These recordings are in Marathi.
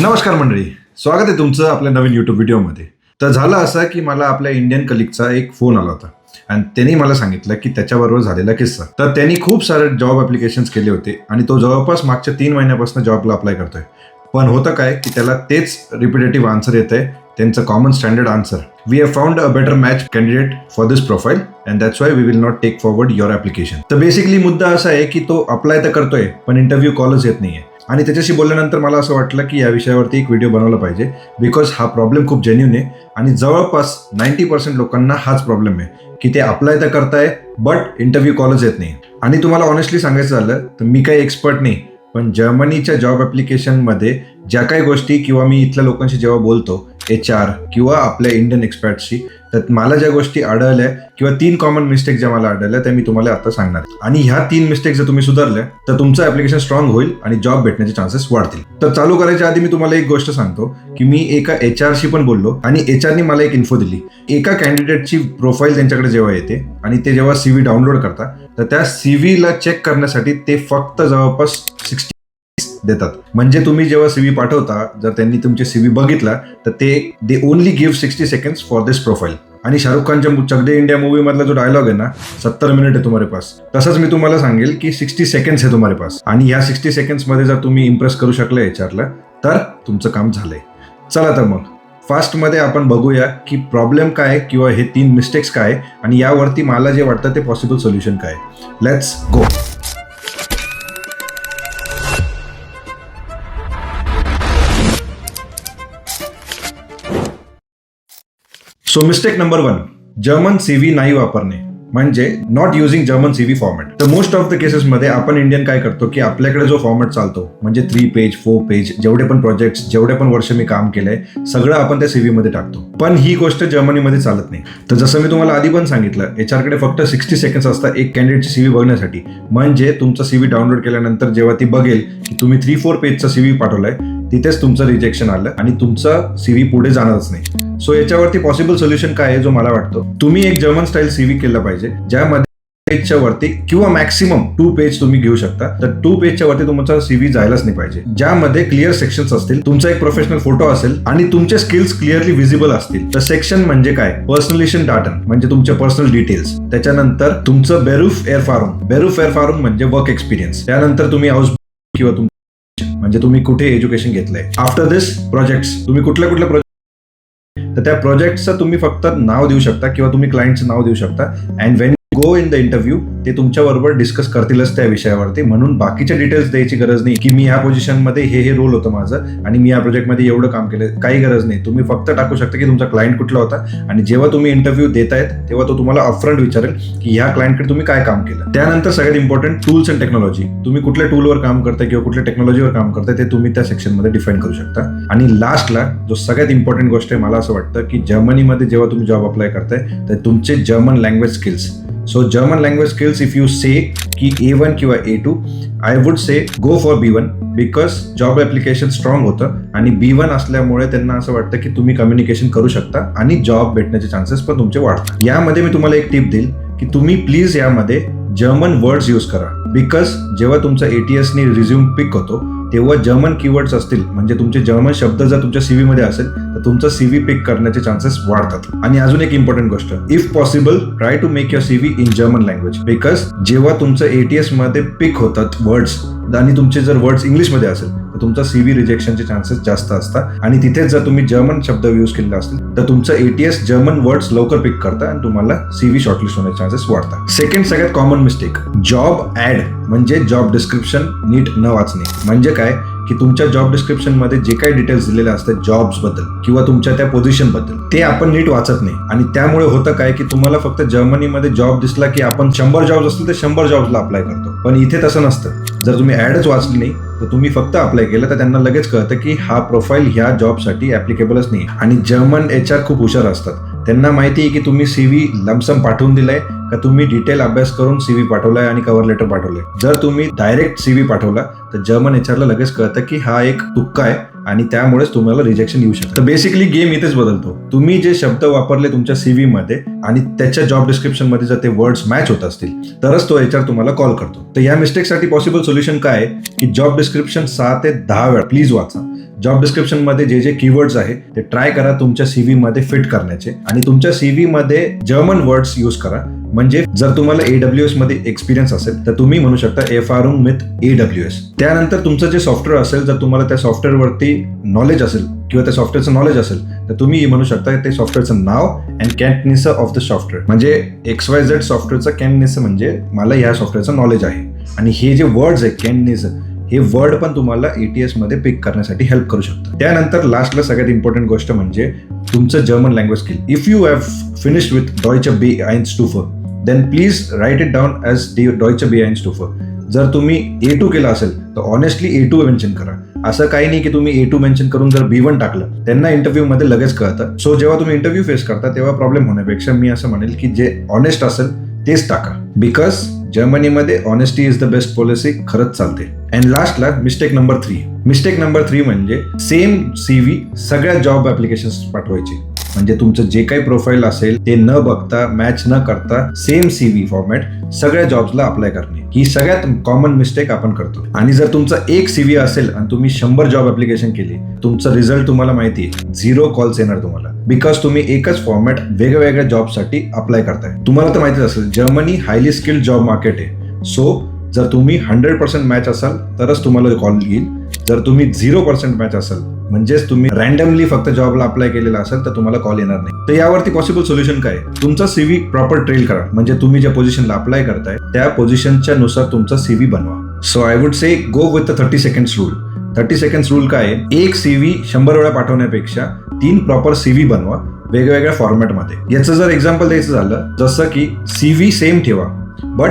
नमस्कार मंडळी. स्वागत आहे तुमचं आपल्या नवीन युट्यूब व्हिडिओमध्ये. तर झालं असं की मला आपल्या इंडियन कलिकचा एक फोन आला होता. आणि त्यांनी मला सांगितलं की त्याच्याबरोबर झालेला किस्सा. तर त्यांनी खूप सारे जॉब ॲप्लिकेशन्स केले होते आणि तो जवळपास मागच्या तीन महिन्यापासून जॉबला अप्लाय करतोय. पण होतं काय की त्याला तेच रिपिटेटिव्ह आन्सर येत आहे त्यांचं common standard answer we have found a better match candidate for this profile and that's why we will not take forward your application तर बेसिकली मुद्दा असा आहे की तो अप्लाय तर करतोय पण इंटरव्ह्यू कॉलच येत नाहीये. आणि त्याच्याशी बोलल्यानंतर मला असं वाटलं की या विषयावरती एक व्हिडिओ बनवला पाहिजे. बिकॉज हा प्रॉब्लेम खूप जेन्युन आहे. आणि जवळपास नाईन्टी पर्सेंट लोकांना हाच प्रॉब्लेम आहे. की ते अप्लाय तर करताय बट इंटरव्ह्यू कॉलच येत नाही. आणि तुम्हाला ऑनेस्टली सांगायचं झालं तर मी काही एक्सपर्ट नाही. पण जर्मनीच्या जॉब ॲप्लिकेशनमध्ये ज्या काही गोष्टी किंवा मी इथल्या लोकांशी जेव्हा बोलतो एच आर किंवा आपल्या इंडियन एक्सपर्टशी तर मला ज्या गोष्टी आढळल्या किंवा तीन कॉमन मिस्टेक ज्या मला आढळल्या त्या मी तुम्हाला आता सांगणार आणि ह्या तीन मिस्टेक जर तुम्ही सुधारल्या तर तुमचं ॲप्लिकेशन स्ट्रॉंग होईल आणि जॉब भेटण्याचे चान्सेस वाढतील. तर चालू करायच्या आधी मी तुम्हाला एक गोष्ट सांगतो की मी एका एच आरशी पण बोललो आणि एच आरनी मला एक इन्फो दिली. एका कॅन्डिडेटची प्रोफाईल त्यांच्याकडे जेव्हा येते आणि ते जेव्हा सी व्ही डाउनलोड करतात तर त्या सी व्हीला चेक करण्यासाठी ते फक्त जवळपास सिक्स्टी देतात. म्हणजे तुम्ही जेव्हा सीव्ही पाठवता जर त्यांनी तुमचे सीव्ही बघितला तर ते they only give sixty second for this profile आणि शाहरुख खानच्या चक दे इंडिया मूवी मधला जो डायलॉग आहे ना सत्तर मिनिट आहे तुम्हारे पास. तसंच मी तुम्हाला सांगेल की सिक्स्टी सेकंड्स आहे तुम्हारे पास. आणि या सिक्स्टी सेकंड्समध्ये जर तुम्ही इम्प्रेस करू शकले एचआरला तर तुमचं काम झालंय. चला तर मग फास्टमध्ये आपण बघूया की प्रॉब्लेम काय किंवा हे तीन मिस्टेक्स काय आणि यावरती मला जे वाटतं ते पॉसिबल सोल्युशन काय let's go so mistake number one German CV नाही वापरणे. म्हणजे not using German CV format तर मोस्ट ऑफ द केसेसमध्ये आपण इंडियन काय करतो की आपल्याकडे जो फॉर्मॅट चालतो म्हणजे थ्री पेज फोर पेज जेवढे पण प्रोजेक्ट जेवढे पण वर्ष मी काम केलंय सगळं आपण त्या सीव्ही मध्ये टाकतो. पण ही गोष्ट जर्मनीमध्ये चालत नाही. तर जसं मी तुम्हाला आधी पण सांगितलं याच्याकडे फक्त सिक्स्टी सेकंड्स असतात एक कॅन्डिडेटची सीव्ही बघण्यासाठी. म्हणजे तुमचा सीव्ही डाउनलोड केल्यानंतर जेव्हा ती बघेल की तुम्ही थ्री फोर पेजचा सीव्ही पाठवलाय तिथेच तुमचं रिजेक्शन आलं आणि तुमचा सीव्ही पुढे जाणारच नाही. सो याच्यावरती पॉसिबल सोल्युशन काय आहे जो मला वाटतो? तुम्ही एक जर्मन स्टाईल सीव्ही केलं पाहिजे ज्यामध्ये पेजच्या वरती किंवा मॅक्सिमम टू पेज तुम्ही घेऊ शकता. तर टू पेजच्या वरती तुमचा सीव्ही जायलाच नाही पाहिजे. ज्यामध्ये क्लिअर सेक्शन्स असतील तुमचा एक प्रोफेशनल फोटो असेल आणि तुमचे स्किल्स क्लिअरली विजिबल असतील. तर सेक्शन म्हणजे काय? पर्सनलिशन डाटन म्हणजे तुमचे पर्सनल डिटेल्स त्याच्यानंतर तुमचं बेरूफ एअर फार्म बेरूफ एअर फार्म म्हणजे वर्क एक्सपिरियन्स त्यानंतर तुम्ही हाऊस किंवा म्हणजे तुम्ही कुठे एज्युकेशन घेतलंय? आफ्टर दिस प्रोजेक्ट्स तुम्ही कुठल्या कुठल्या प्रोजेक्ट तर त्या प्रोजेक्टचं तुम्ही फक्त नाव देऊ शकता किंवा तुम्ही क्लायंटचं नाव देऊ शकता. And when go in the interview ते तुमच्या बरोबर डिस्कस करतीलच त्या विषयावरती. म्हणून बाकीच्या डिटेल्स द्यायची गरज नाही की मी ह्या पोझिशनमध्ये हे हे रोल होतं माझं आणि मी या प्रोजेक्टमध्ये एवढं काम केलं काही गरज नाही. तुम्ही फक्त टाकू शकता की तुमचा क्लायंट कुठला होता आणि जेव्हा तुम्ही इंटरव्ह्यू देतायत तेव्हा तो तुम्हाला अपफ्रंट विचारेल की ह्या क्लायंटकडे तुम्ही काय काम केलं. त्यानंतर सगळ्यात इम्पॉर्टंट टूल्स अँड टेक्नॉलॉजी तुम्ही कुठल्या टूलवर काम करताय किंवा कुठल्या टेक्नॉलॉजीवर काम करताय ते तुम्ही त्या सेक्शनमध्ये डिफाईन करू शकता. आणि लास्टला जो सगळ्यात इम्पॉर्टंट गोष्ट आहे मला असं वाटतं की जर्मनीमध्ये जेव्हा तुम्ही जॉब अप्लाय करताय तर तुमचे German language skills so German language skills if you say की ए वन किंवा A two I would say go for B one because job application strong होतं आणि बी वन असल्यामुळे त्यांना असं वाटतं की तुम्ही कम्युनिकेशन करू शकता आणि जॉब भेटण्याचे चान्सेस पण तुमचे वाढतात. यामध्ये मी तुम्हाला एक टिप देईल की तुम्ही प्लीज यामध्ये जर्मन वर्ड्स यूज करा बिकॉज जेव्हा तुमचा एटीएसनी रिझ्यूम पिक होतो तेव्हा जर्मन कीवर्ड्स असतील म्हणजे तुमचे जर्मन शब्द जर तुमच्या सीव्ही मध्ये असेल तर तुमचा सीव्ही पिक करण्याचे चान्सेस वाढतात. आणि अजून एक इम्पॉर्टंट गोष्ट if possible try to make your CV in German language because जेव्हा तुमचं एटीएसमध्ये पिक होतात वर्ड्स आणि तुमचे जर वर्ड्स इंग्लिशमध्ये असेल तर तुमचा सीव्ही रिजेक्शनचे चान्सेस जास्त असतात. आणि तिथेच जर तुम्ही जर्मन शब्द यूज केलेला असतील तर तुमचं एटीएस जर्मन वर्ड्स लवकर पिक करतं आणि तुम्हाला सीव्ही शॉर्टलिस्ट होण्याचे चान्सेस वाढतात. सेकंड सगळ्यात कॉमन मिस्टेक जॉब ऍड म्हणजे जॉब डिस्क्रिप्शन नीट न वाचणे. म्हणजे काय? की तुमच्या जॉब डिस्क्रिप्शनमध्ये जे काही डिटेल्स दिलेले असतात जॉब्सबद्दल किंवा तुमच्या त्या पोझिशनबद्दल ते आपण नीट वाचत नाही. आणि त्यामुळे होतं काय की तुम्हाला फक्त जर्मनीमध्ये जॉब दिसला की आपण शंभर जॉब्स असतील तर शंभर जॉब्सला अप्लाय करतो. पण इथे तसं नसतं. जर तुम्ही ऍडच वाचली नाही तर तुम्ही फक्त अप्लाय केलं तर त्यांना लगेच कळतं की हा प्रोफाईल ह्या जॉबसाठी ॲप्लिकेबलच नाही आणि जर्मन एच आर खूप हुशार असतात. त्यांना माहिती आहे की तुम्ही सीव्ही लमसम पाठवून दिलाय का तुम्ही डिटेल अभ्यास करून सीव्ही पाठवलाय आणि कव्हर लेटर पाठवलंय? जर तुम्ही डायरेक्ट सीव्ही पाठवला तर जर्मन एचआरला लगेच कळतं की हा एक तुक्का आहे आणि त्यामुळेच तुम्हाला रिजेक्शन येऊ शकतं. बेसिकली गेम इथेच बदलतो. तुम्ही जे शब्द वापरले तुमच्या सीव्ही मध्ये आणि त्याच्या जॉब डिस्क्रिप्शनमध्ये जर ते वर्ड्स मॅच होत असतील तरच तो एचआर तुम्हाला कॉल करतो. तर या मिस्टेकसाठी पॉसिबल सोल्युशन काय आहे? की जॉब डिस्क्रिप्शन सहा ते दहा वेळा. प्लीज वाचा. जॉब डिस्क्रिप्शनमध्ये जे जे कीवर्ड्स आहे ते ट्राय करा तुमच्या सीव्ही मध्ये फिट करण्याचे. आणि तुमच्या सीव्ही मध्ये जर्मन वर्ड्स यूज करा. म्हणजे जर तुम्हाला एडब्ल्यू एसमध्ये एक्सपिरियन्स असेल तर तुम्ही म्हणू शकता F R with A W S त्यानंतर तुमचं जे सॉफ्टवेअर असेल जर तुम्हाला त्या सॉफ्टवेअरवरती नॉलेज असेल किंवा त्या सॉफ्टवेअरचं नॉलेज असेल तर तुम्ही म्हणू शकता ते सॉफ्टवेअरचं नाव अँड कॅन्टनिस ऑफ द सॉफ्टवेअर म्हणजे एक्स वाय झेड सॉफ्टवेअरचं कॅन्टनिस म्हणजे मला ह्या सॉफ्टवेअरचं नॉलेज आहे. आणि हे जे वर्ड्स आहे कॅन्टनिस हे वर्ड पण तुम्हाला एटीएसमध्ये पिक करण्यासाठी हेल्प करू शकतं. त्यानंतर लास्टला सगळ्यात इम्पॉर्टंट गोष्ट म्हणजे तुमचं German language skill if you have finish with Deutsch बी आयन स्टूफर then please write it down as Deutsch बी आयन स्टूफर जर तुम्ही ए टू केला असेल तर ऑनेस्टली ए टू मेन्शन करा. असं काही नाही की तुम्ही ए टू मेन्शन करून जर बी वन टाकलं त्यांना इंटरव्ह्यू मध्ये लगेच कळतं. सो जेव्हा तुम्ही इंटरव्ह्यू फेस करता तेव्हा प्रॉब्लेम होण्यापेक्षा मी असं म्हणेल की जे ऑनेस्ट असेल तेच टाका. बिकॉज जर्मनीमध्ये honesty is the best policy खरंच चालते. अँड लास्टला mistake number three mistake number three म्हणजे सेम सीव्ही सगळ्या जॉब ऍप्लिकेशन पाठवायचे. म्हणजे तुमचं जे काही प्रोफाईल असेल ते न बघता मॅच न करता सेम सीव्ही फॉर्मॅट सगळ्या जॉब्सला अप्लाय करणे. ही सगळ्यात कॉमन मिस्टेक आपण करतो. आणि जर तुमचा एक सीव्ही असेल आणि तुम्ही शंभर जॉब ऍप्लिकेशन केली तुमचा रिझल्ट तुम्हाला माहिती आहे. झिरो कॉल्स येणार तुम्हाला. बिकॉज तुम्ही एकच फॉर्मॅट वेगवेगळ्या जॉबसाठी अप्लाय करताय. तुम्हाला तर माहितीच असेल Germany highly skilled job market आहे. सो जर तुम्ही हंड्रेड पर्सेंट मॅच असाल तरच तुम्हाला कॉल येईल. जर तुम्ही झिरो पर्सेंट मॅच असाल म्हणजेच तुम्ही रँडमली फक्त जॉबला अप्लाय केलेला असेल तर तुम्हाला कॉल येणार नाही. तर यावरती पॉसिबल सोल्युशन काय? आहे? तुमचा सीव्ही प्रॉपर ट्रेल करा. म्हणजे तुम्ही ज्या पोझिशनला अप्लाय करताय त्या पोझिशनच्या नुसार तुमचा सीव्ही बनवा. So I would say go with the thirty seconds rule thirty seconds rule काय आहे? एक सीव्ही शंभर वेळा पाठवण्यापेक्षा तीन प्रॉपर सीव्ही बनवा वेगवेगळ्या फॉर्मॅटमध्ये याचं जर एक्झाम्पल द्यायचं झालं जसं की सीव्ही सेम ठेवा बट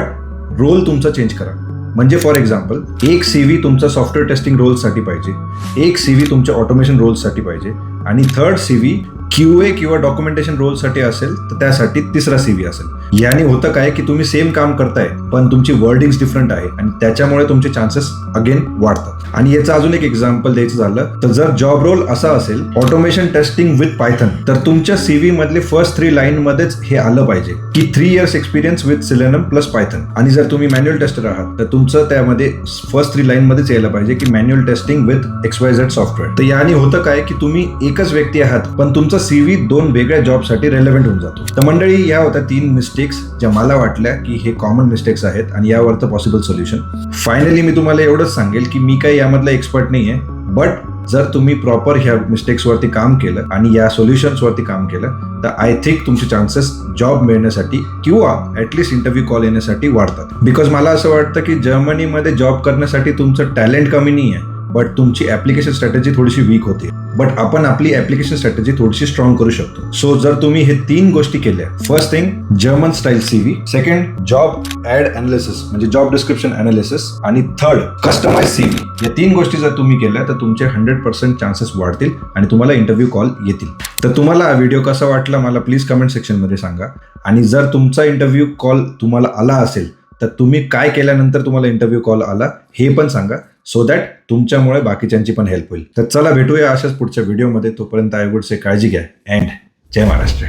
रोल तुमचा चेंज करा. म्हणजे फॉर एक्झाम्पल एक सीव्ही तुमचा सॉफ्टवेअर टेस्टिंग रोलसाठी पाहिजे एक सीव्ही तुमच्या ऑटोमेशन रोलसाठी पाहिजे आणि थर्ड सीव्ही क्यू ए किंवा डॉक्युमेंटेशन रोलसाठी असेल तर त्यासाठी तिसरा सीव्ही असेल. याने होतं काय की तुम्ही सेम काम करताय पण तुमची वर्डिंग्स डिफरंट आहे आणि त्याच्यामुळे तुमचे चान्सेस अगेन वाढतात. आणि याचं अजून एक एक्झाम्पल द्यायचं झालं तर जर जॉब रोल असा असेल ऑटोमेशन टेस्टिंग विथ पायथन तर तुमच्या सीव्ही मधले फर्स्ट थ्री लाईन मध्येच हे आलं पाहिजे की three years experience with Selenium plus Python आणि जर तुम्ही मॅन्युअल टेस्टर आहात तर तुमचं त्यामध्ये फर्स्ट थ्री लाईन मध्येच यायला पाहिजे की manual testing with X Y Z software तर याने होतं काय की तुम्ही एकच व्यक्ती आहात पण तुमचा सीव्ही दोन वेगळ्या जॉबसाठी रेलेव्हंट होऊन जातो. तर मंडळी या होत्या तीन मिस्टेक्स ज्या मला वाटल्या की हे कॉमन मिस्टेक्स आहेत आणि यावरचं पॉसिबल सोल्युशन फायनली मी तुम्हाला एवढंच सांगेल की मी काही यामधला एक्सपर्ट नाही आहे बट जर तुम्ही प्रॉपर ह्या मिस्टेक्सवरती काम केलं आणि या सोल्युशन्सवरती काम केलं तर आय थिंक तुमचे चान्सेस जॉब मिळण्यासाठी किंवा ॲटलिस्ट इंटरव्ह्यू कॉल येण्यासाठी वाढतात. बिकॉज मला असं वाटतं की जर्मनीमध्ये जॉब करण्यासाठी तुमचं टॅलेंट कमी नाही आहे बट तुमची ऍप्लिकेशन स्ट्रॅटेजी थोडीशी वीक होते. बट आपण आपली ऍप्लिकेशन स्ट्रॅटेजी थोडीशी स्ट्रॉंग करू शकतो. सो जर तुम्ही हे तीन गोष्टी केल्या first thing German style CV second job ad analysis म्हणजे जॉब डिस्क्रिप्शन अनालिसिस आणि थर्ड कस्टमाइज सीव्ही या तीन गोष्टी जर तुम्ही केल्या तर तुमचे हंड्रेड पर्सेंट चान्सेस वाढतील आणि तुम्हाला इंटरव्ह्यू कॉल येतील. तर तुम्हाला हा व्हिडिओ कसा वाटला मला प्लीज कमेंट सेक्शनमध्ये सांगा. आणि जर तुमचा इंटरव्ह्यू कॉल तुम्हाला आला असेल तर तुम्ही काय केल्यानंतर तुम्हाला इंटरव्ह्यू कॉल आला हे पण सांगा. सो दॅट तुमच्यामुळे बाकीच्यांची पण हेल्प होईल. तर चला भेटूया अशाच पुढच्या व्हिडिओमध्ये तोपर्यंत आय वुड से काळजी घ्या. अँड जय महाराष्ट्र.